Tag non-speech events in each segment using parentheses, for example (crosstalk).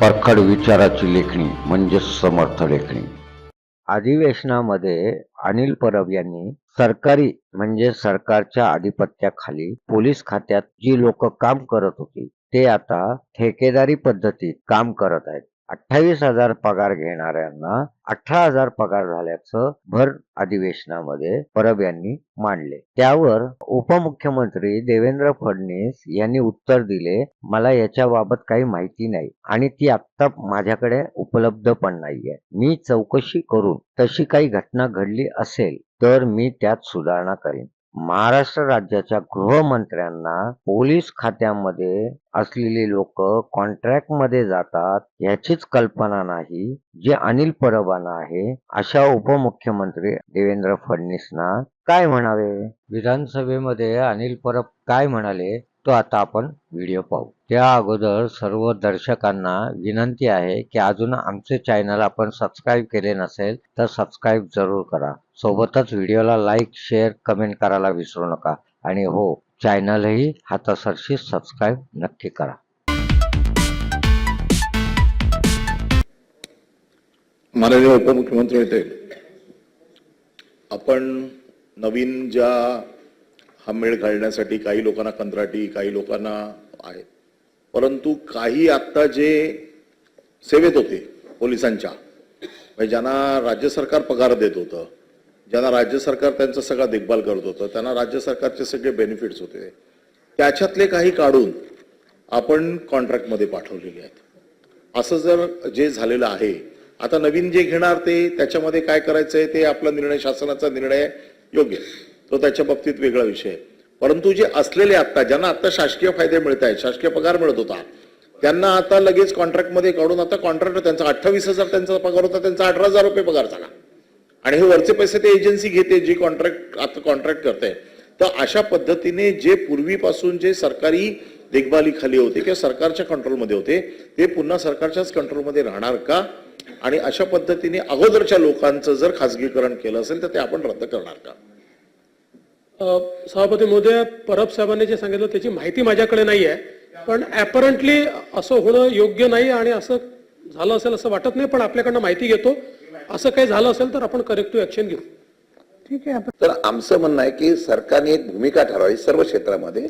परखड विचाराची लेखणी म्हणजे समर्थ लेखणी. अधिवेशनामध्ये अनिल परब यांनी सरकारी म्हणजे सरकारच्या आधिपत्याखाली पोलीस खात्यात जी लोक काम करत होती ते आता ठेकेदारी पद्धतीत काम करत आहेत. अठ्ठावीस हजार पगार घेणाऱ्यांना अठरा हजार पगार झाल्याचं भर अधिवेशनामध्ये परब यांनी मांडले. त्यावर उपमुख्यमंत्री देवेंद्र फडणवीस यांनी उत्तर दिले मला याच्याबाबत काही माहिती नाही आणि ती आत्ता माझ्याकडे उपलब्ध पण नाहीये. मी चौकशी करून तशी काही घटना घडली असेल तर मी त्यात सुधारणा करेन. महाराष्ट्र राज्याच्या गृहमंत्र्यांना पोलीस खात्यामध्ये असलेली लोक कॉन्ट्रॅक्टमध्ये जातात याचीच कल्पना नाही जे अनिल परबांना आहे अशा उपमुख्यमंत्री देवेंद्र फडणवीसना. काय म्हणावे? विधानसभेमध्ये अनिल परब काय म्हणाले? तो आता आपण व्हिडिओ पाहू. त्या अगोदर सर्व दर्शकांना विनंती आहे की अजून आमचे चॅनल आपण सबस्क्राईब केले नसेल तर सबस्क्राईब जरूर करा. सोबतच व्हिडिओला लाईक शेअर कमेंट करायला विसरू नका. आणि हो चॅनलही हातासरशी सबस्क्राईब नक्की करा. माननीय उपमुख्यमंत्री होते आपण नवीन ज्या हा मेळ घालण्यासाठी काही लोकांना कंत्राटी काही लोकांना आहे परंतु काही आत्ता जे सेवेत होते पोलिसांच्या म्हणजे ज्यांना राज्य सरकार पगार देत होतं ज्यांना राज्य सरकार त्यांचा सगळा देखभाल करत होतं त्यांना राज्य सरकारचे सगळे बेनिफिट्स होते त्याच्यातले काही काढून आपण कॉन्ट्रॅक्टमध्ये पाठवलेले आहेत असं जर जे झालेलं आहे आता नवीन जे घेणार ते त्याच्यामध्ये काय करायचं आहे ते आपला निर्णय शासनाचा निर्णय योग्य आहे. तो त्याच्या बाबतीत वेगळा विषय आहे. परंतु जे असलेले आता ज्यांना आता शासकीय फायदे मिळत आहेत शासकीय पगार मिळत होता त्यांना आता लगेच कॉन्ट्रॅक्टमध्ये काढून आता कॉन्ट्रॅक्ट त्यांचा अठ्ठावीस हजार त्यांचा पगार होता त्यांचा अठरा हजार रुपये पगार झाला. आणि हे वरचे पैसे ते एजन्सी घेते जी कॉन्ट्रॅक्ट आता कॉन्ट्रॅक्ट करते. तर अशा पद्धतीने जे पूर्वीपासून जे सरकारी देखभालीखाली होते किंवा सरकारच्या कंट्रोलमध्ये होते ते पुन्हा सरकारच्याच कंट्रोलमध्ये राहणार का? आणि अशा पद्धतीने अगोदरच्या लोकांचं जर खासगीकरण केलं असेल तर ते आपण रद्द करणार का? सभापती महोदय परब साहेबांनी जे सांगितलं त्याची माहिती माझ्याकडे नाही आहे. पण ॲपरंटली असं होणं योग्य नाही आणि असं झालं असेल असं वाटत नाही पण आपल्याकडनं माहिती घेतो. असं काही झालं असेल तर आपण करेक्टिव्ह ऍक्शन घेऊ. ठीक आहे तर आमचं म्हणणं आहे की सरकारने एक भूमिका ठरवावी सर्व क्षेत्रामध्ये.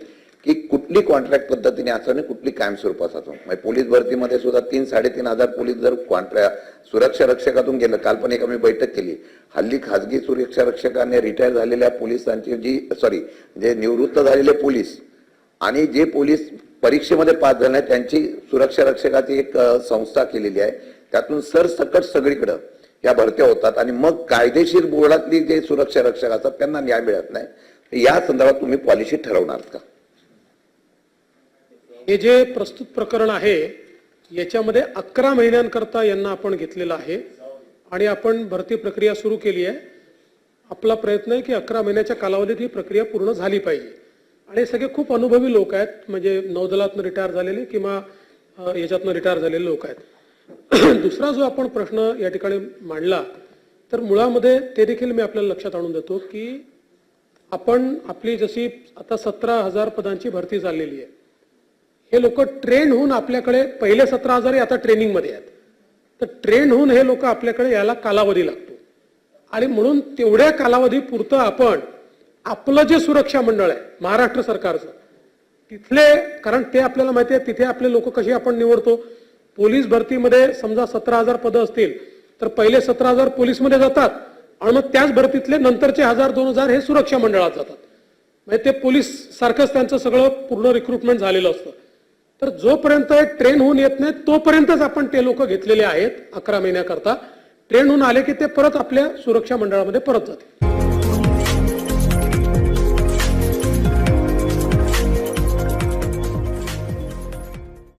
की कुठली कॉन्ट्रॅक्ट पद्धतीने असावी आणि कुठली कायमस्वरूपात असावं म्हणजे पोलीस भरतीमध्ये सुद्धा तीन साडेतीन हजार पोलीस जर कॉन्ट्रॅक्ट सुरक्षा रक्षकातून गेलं काल पण एक आम्ही बैठक केली. हल्ली खासगी सुरक्षा रक्षकाने रिटायर झालेल्या पोलिसांची जी सॉरी जे निवृत्त झालेले पोलीस आणि जे पोलीस परीक्षेमध्ये पास झाले आहेत, त्यांची सुरक्षा रक्षकाची एक संस्था केलेली आहे. त्यातून सरसकट सगळीकडं या भरत्या होतात आणि मग कायदेशीर बोर्डातली जे सुरक्षा रक्षक असतात त्यांना न्याय मिळत नाही. या संदर्भात तुम्ही पॉलिसी ठरवणार का? हे जे प्रस्तुत प्रकरण आहे याच्यामध्ये अकरा महिन्यांकरता यांना आपण घेतलेलं आहे. आणि आपण भरती प्रक्रिया सुरू केली आहे. आपला प्रयत्न आहे की अकरा महिन्याच्या कालावधीत ही प्रक्रिया पूर्ण झाली पाहिजे. आणि सगळे खूप अनुभवी लोक आहेत. म्हणजे नौदलातनं रिटायर झालेले किंवा याच्यातनं रिटायर झालेले लोक आहेत. (clears throat) दुसरा जो आपण प्रश्न या ठिकाणी मांडला तर मुळामध्ये ते देखील मी आपल्याला लक्षात आणून देतो की आपण आपली जशी आता सतरा हजार पदांची भरती झालेली आहे हे लोक ट्रेन होऊन आपल्याकडे पहिले सतरा हजार आता ट्रेनिंगमध्ये आहेत. तर ट्रेन होऊन हे लोक आपल्याकडे याला कालावधी लागतो. आणि म्हणून तेवढ्या कालावधी पुरतं आपण आपलं जे सुरक्षा मंडळ आहे महाराष्ट्र सरकारचं तिथले कारण ते आपल्याला माहिती आहे तिथे आपले लोक कसे आपण निवडतो. पोलीस भरतीमध्ये समजा सतरा हजार पदं असतील तर पहिले सतरा हजार पोलीसमध्ये जातात आणि मग त्याच भरतीतले नंतरचे हजार दोन हजार हे सुरक्षा मंडळात जातात. म्हणजे ते पोलीस सारखंच त्यांचं सगळं पूर्ण रिक्रुटमेंट झालेलं असतं. तर जोपर्यंत ट्रेन होऊन येत नाही तोपर्यंतच आपण ते लोक घेतलेले आहेत अकरा महिन्याकरता. ट्रेन होऊन आले की ते परत आपल्या सुरक्षा मंडळामध्ये परत जातील.